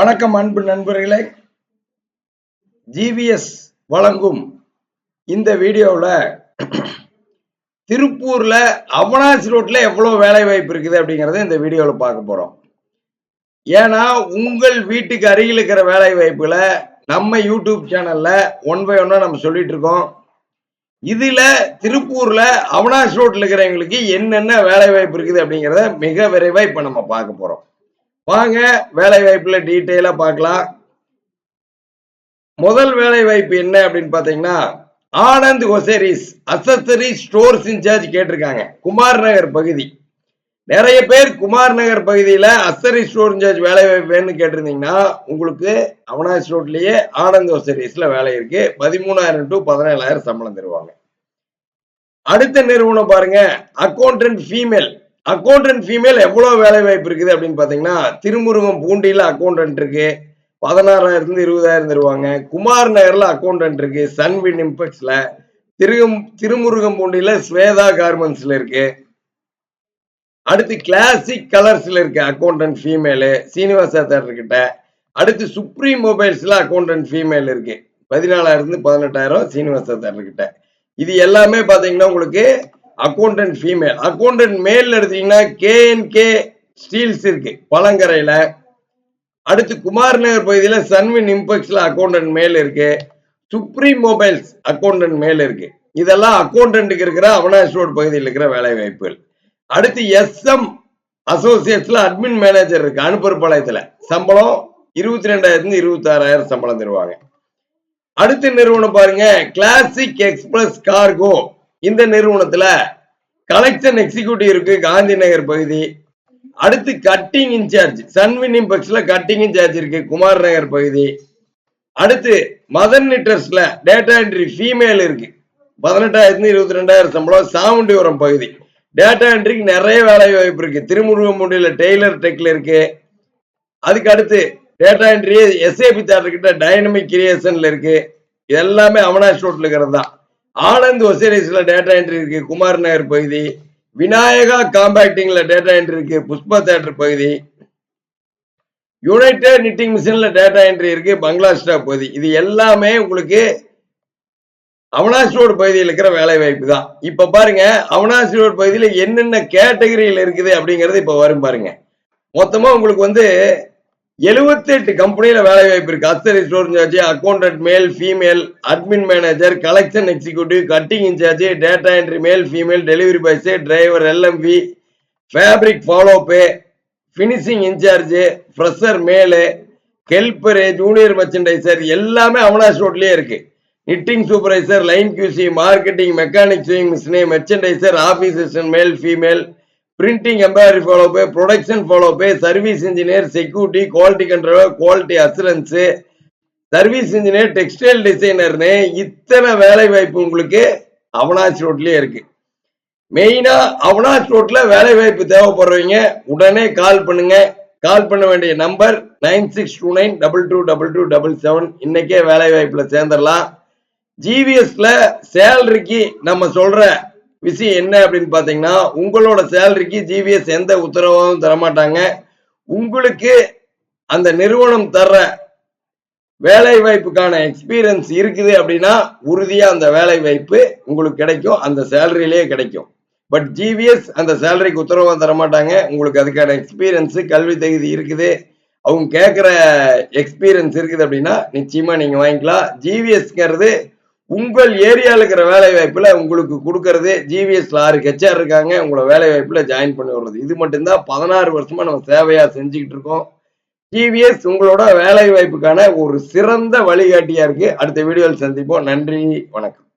வணக்கம் அன்பு நண்பர்களே. ஜிவிஎஸ் வழங்கும் இந்த வீடியோவில் திருப்பூர்ல அவனாசி ரோட்டில் எவ்வளோ வேலை வாய்ப்பு இருக்குது அப்படிங்கறத இந்த வீடியோவில் பார்க்க போகிறோம் ஏன்னா உங்கள் வீட்டுக்கு அருகில் இருக்கிற வேலை வாய்ப்புகளை நம்ம யூடியூப் சேனலில் ஒன் பை ஒன்னாக நம்ம சொல்லிட்டு இருக்கோம். இதில் திருப்பூரில் அவனாசி ரோட்டில் இருக்கிறவங்களுக்கு என்னென்ன வேலை வாய்ப்பு இருக்குது அப்படிங்கிறத மிக விரைவாக இப்போ நம்ம பார்க்க போகிறோம் வாங்க வேலை வாய்ப்புல டீட்டெயிலா பார்க்கலாம். முதல் வேலை வாய்ப்பு என்ன அப்படின்னு பாத்தீங்கன்னா Anand hosieries accessory stores incharge கேட்டிருக்காங்க குமார் நகர் பகுதி. நிறைய பேர் குமார் நகர் பகுதியில அசரி ஸ்டோர் இன்சார்ஜ் வேலை வாய்ப்பு வேணும்னு கேட்டிருந்தீங்கன்னா உங்களுக்கு அவனாஸ் ரோட்லயே ஆனந்த் ஒசேரிஸ்ல வேலை இருக்கு. பதிமூணாயிரம் டு பதினேழாயிரம் சம்பளம் தருவாங்க. அடுத்த நிறுவனம் பாருங்க அக்கௌண்டன்ட் ஃபீமேல் அக்கௌண்டன்ட் ஃபீமேல் எவ்வளோ வேலை வாய்ப்பு இருக்குது அப்படின்னு பார்த்தீங்கன்னா திருமுருகம் பூண்டியில் அக்கௌண்டன்ட் இருக்கு. பதினாறாயிரத்துலேருந்து இருபதாயிரம் தருவாங்க. குமார் நகரில் அக்கௌண்டன்ட் இருக்கு. சன்வின் இம்பெக்ஸில் திரும் திருமுருகம் பூண்டியில் ஸ்வேதா கார்மெண்ட்ஸில் இருக்கு. அடுத்து கிளாசிக் கலர்ஸில் இருக்கு அக்கௌண்டன்ட் ஃபீமேலு சீனிவாசா தேட்டர்கிட்ட அடுத்து சுப்ரீம் மொபைல்ஸில் அக்கௌண்டன்ட் ஃபீமேல் இருக்கு. பதினாலாயிரத்துலேருந்து பதினெட்டாயிரம் சீனிவாசா தேட்டர்கிட்ட இது எல்லாமே பார்த்தீங்கன்னா உங்களுக்கு அக்கௌண்டன்ட் ஃபீமேல் அக்கௌண்டன்ட் மேல் எடுத்தீங்கன்னா கேஎன்கே ஸ்டீல்ஸ் இருக்கு பழங்கரையில. அடுத்து குமார் நகர் பகுதியில் சன்வின் இம்பெக்ஸ்ல அக்கௌண்டன்ட் மேல் இருக்கு. சுப்ரீம் மொபைல்ஸ் அக்கௌண்டன்ட் மேல் இருக்கு. இதெல்லாம் அக்கௌண்டன்ட்டுக்கு இருக்கிற அவனாஷ் ரோடு பகுதியில் இருக்கிற வேலை வாய்ப்புகள் அடுத்து எஸ்எம் அசோசியேட்ஸ்ல அட்மின் மேனேஜர் இருக்கு அனுப்பற்பாளையத்துல சம்பளம் இருபத்தி ரெண்டாயிரத்துல இருபத்தி ஆறாயிரம் சம்பளம் தருவாங்க. அடுத்த நிறுவனம் பாருங்க கிளாசிக் எக்ஸ்பிரஸ் கார்கோ இந்த நிறுவனத்துல கலெக்ஷன் எக்ஸிக்யூட்டிவ் இருக்கு காந்தி நகர் பகுதி. அடுத்து கட்டிங் இன்சார்ஜ் சன்வின் இம்பெக்ஸ்ல கட்டிங் இன்சார்ஜ் இருக்கு குமார் நகர் பகுதி. அடுத்து மதன் நிட்டர்ஸ்ல டேட்டா என்ட்ரி ஃபீமேல் இருக்கு. பதினெட்டாயிரத்து இருபத்தி ரெண்டாயிரம் சம்பளம் சாமுண்டிபுரம் பகுதி. டேட்டா என்ட்ரிக்கு நிறைய வேலை வாய்ப்பு இருக்கு. திருமுருகமுடியில டெய்லர் டெக்ல இருக்கு. அதுக்கு அடுத்து டேட்டா என்ட்ரி எஸ்ஏபி தேட்டர் கிட்ட டைனமிக் கிரியேஷன்ல இருக்கு. எல்லாமே அவனாஷ் ரோட்ல இருக்கிறது தான் ஆனந்த் ஒசேரிஸ்ல டேட்டா என்ட்ரி இருக்கு குமார் நகர் பகுதி விநாயகா காம்பாக்டிங்ல டேட்டா என்ட்ரி இருக்கு புஷ்பா தேட்டர் பகுதி யுனைடெட் நிட்டிங் மிஷின்ல டேட்டா என்ட்ரி இருக்கு பங்களா ஸ்டாப் பகுதி. இது எல்லாமே உங்களுக்கு அவனாசி ரோடு பகுதியில் இருக்கிற வேலை வாய்ப்பு தான். இப்ப பாருங்க அவனாசி ரோடு பகுதியில் என்னென்ன கேட்டகரியில் இருக்குது அப்படிங்கறது இப்ப வரும் பாருங்க. மொத்தமா உங்களுக்கு வந்து எழுபத்தி எட்டு கம்பெனியில வேலை வாய்ப்பு இருக்கு. அஸ்தரி store incharge accountant male female admin manager collection executive cutting incharge data entry male female delivery boys driver LMP fabric follow up finishing incharge fresher male helper junior merchandiser எல்லாமே அவனாஸ் ரோட்லயே இருக்கு. Knitting supervisor line QC marketing mechanic sewing machine merchandiser office male female printing embroidery follow up production follow up service engineer security quality control quality assurance service engineer textile டிசைனர்னு இத்தனை வேலை வாய்ப்பு உங்களுக்கு அவனாஸ் ரோட்லேயே இருக்கு. மெயினாக அவனாஸ் ரோட்ல வேலை வாய்ப்பு தேவைப்படுறவங்க உடனே கால் பண்ணுங்க. கால் பண்ண வேண்டிய number nine six two nine double two double two double seven இன்னைக்கே வேலை வாய்ப்பில் சேர்ந்துடலாம் ஜிவிஎஸ்ல சேலரிக்கு நம்ம சொல்ற விஷயம் என்ன அப்படின்னு பாத்தீங்கன்னா உங்களோட சேலரிக்கு ஜிவிஎஸ் எந்த உத்தரவாதம் தரமாட்டாங்க. உங்களுக்கு அந்த நிறுவனம் தர்ற வேலை வாய்ப்புக்கான எக்ஸ்பீரியன்ஸ் இருக்குது அப்படின்னா உறுதியா அந்த வேலை வாய்ப்பு உங்களுக்கு கிடைக்கும் அந்த சேலரியிலேயே கிடைக்கும். பட் ஜிவிஎஸ் அந்த சேலரிக்கு உத்தரவாதம் தரமாட்டாங்க. உங்களுக்கு அதுக்கான எக்ஸ்பீரியன்ஸ் கல்வி தகுதி இருக்குது. அவங்க கேட்குற எக்ஸ்பீரியன்ஸ் இருக்குது அப்படின்னா நிச்சயமா நீங்க வாங்கிக்கலாம். ஜிவிஎஸ்ங்கிறது உங்கள் ஏரியாவில் இருக்கிற வேலை வாய்ப்பில் உங்களுக்கு கொடுக்கறது ஜிவிஎஸ் ஆறு ஹெச்ஆர் இருக்காங்க. உங்களை வேலை வாய்ப்பில் ஜாயின் பண்ணி விடுறது இது மட்டும்தான் பதினாறு வருஷமா நம்ம சேவையா செஞ்சுக்கிட்டு இருக்கோம். ஜிவிஎஸ் உங்களோட வேலை வாய்ப்புக்கான ஒரு சிறந்த வழிகாட்டியா இருக்கு. அடுத்த வீடியோவில் சந்திப்போம். நன்றி. வணக்கம்.